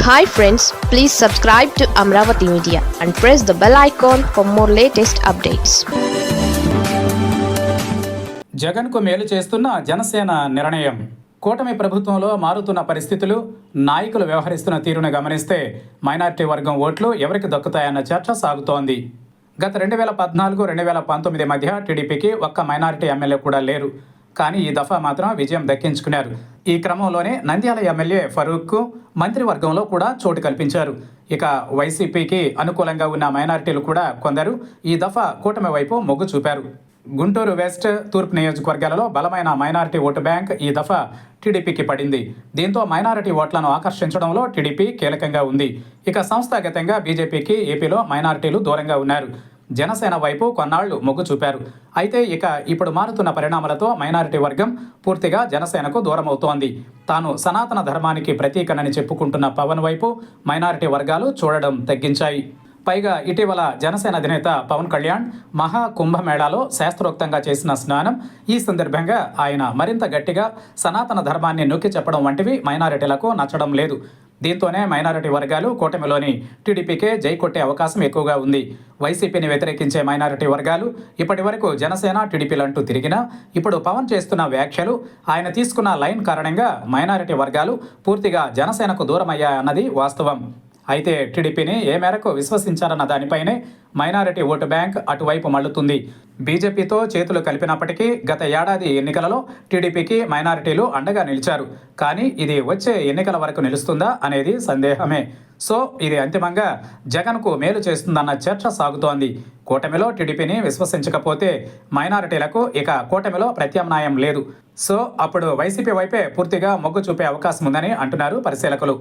Hi friends please subscribe to Amaravati media and press the bell icon for more latest updates జగన్కు మేలు చేస్తున్న జనసేన నిర్ణయం. కూటమి ప్రభుత్వంలో మారుతున్న పరిస్థితులు నాయకులు వ్యవహరిస్తున్న తీరును గమనిస్తే మైనారిటీ వర్గం ఓట్లు ఎవరికి దక్కుతాయన్న చర్చ సాగుతోంది. గత రెండు వేల పద్నాలుగు రెండు వేల పంతొమ్మిది మధ్య టీడీపీకి ఒక్క మైనారిటీ ఎమ్మెల్యే కూడా లేరు. కానీ ఈ దఫా మాత్రం విజయం దక్కించుకున్నారు. ఈ క్రమంలోనే నంద్యాల ఎమ్మెల్యే ఫరూక్కు మంత్రివర్గంలో కూడా చోటు కల్పించారు. ఇక వైసీపీకి అనుకూలంగా ఉన్న మైనారిటీలు కూడా కొందరు ఈ దఫా కూటమి వైపు మొగ్గు చూపారు. గుంటూరు వెస్ట్ తూర్పు నియోజకవర్గాలలో బలమైన మైనారిటీ ఓటు బ్యాంక్ ఈ దఫా టీడీపీకి పడింది. దీంతో మైనారిటీ ఓట్లను ఆకర్షించడంలో టీడీపీ కీలకంగా ఉంది. ఇక సంస్థాగతంగా బీజేపీకి ఏపీలో మైనారిటీలు దూరంగా ఉన్నారు. జనసేన వైపు కొన్నాళ్ళు మొగ్గు చూపారు. అయితే ఇక ఇప్పుడు మారుతున్న పరిణామాలతో మైనారిటీ వర్గం పూర్తిగా జనసేనకు దూరమవుతోంది. తాను సనాతన ధర్మానికి ప్రతీకనని చెప్పుకుంటున్న పవన్ వైపు మైనారిటీ వర్గాలు చూడడం తగ్గించాయి. పైగా ఇటీవల జనసేన అధినేత పవన్ కళ్యాణ్ మహా కుంభమేళాలో శాస్త్రోక్తంగా చేసిన స్నానం ఈ సందర్భంగా ఆయన మరింత గట్టిగా సనాతన ధర్మాన్ని నొక్కి చెప్పడం వంటివి మైనారిటీలకు నచ్చడం లేదు. దీంతోనే మైనారిటీ వర్గాలు కూటమిలోని టీడీపీకే జై కొట్టే అవకాశం ఎక్కువగా ఉంది. వైసీపీని వ్యతిరేకించే మైనారిటీ వర్గాలు ఇప్పటి వరకు జనసేన టీడీపీలంటూ తిరిగినా ఇప్పుడు పవన్ చేస్తున్న వ్యాఖ్యలు ఆయన తీసుకున్న లైన్ కారణంగా మైనారిటీ వర్గాలు పూర్తిగా జనసేనకు దూరమయ్యాయన్నది వాస్తవం. అయితే టీడీపీని ఏ మేరకు విశ్వసించారన్న దానిపైనే మైనారిటీ ఓటు బ్యాంక్ అటువైపు మళ్ళుతుంది బీజేపీతో చేతులు కలిపినప్పటికీ గత ఏడాది ఎన్నికలలో టీడీపీకి మైనారిటీలు అండగా నిలిచారు. కానీ ఇది వచ్చే ఎన్నికల వరకు నిలుస్తుందా అనేది సందేహమే. సో ఇది అంతిమంగా జగన్కు మేలు చేస్తుందన్న చర్చ సాగుతోంది. కూటమిలో టీడీపీని విశ్వసించకపోతే మైనారిటీలకు ఇక కూటమిలో ప్రత్యామ్నాయం లేదు. సో అప్పుడు వైసీపీ వైపే పూర్తిగా మొగ్గు చూపే అవకాశం ఉందని అంటున్నారు పరిశీలకులు.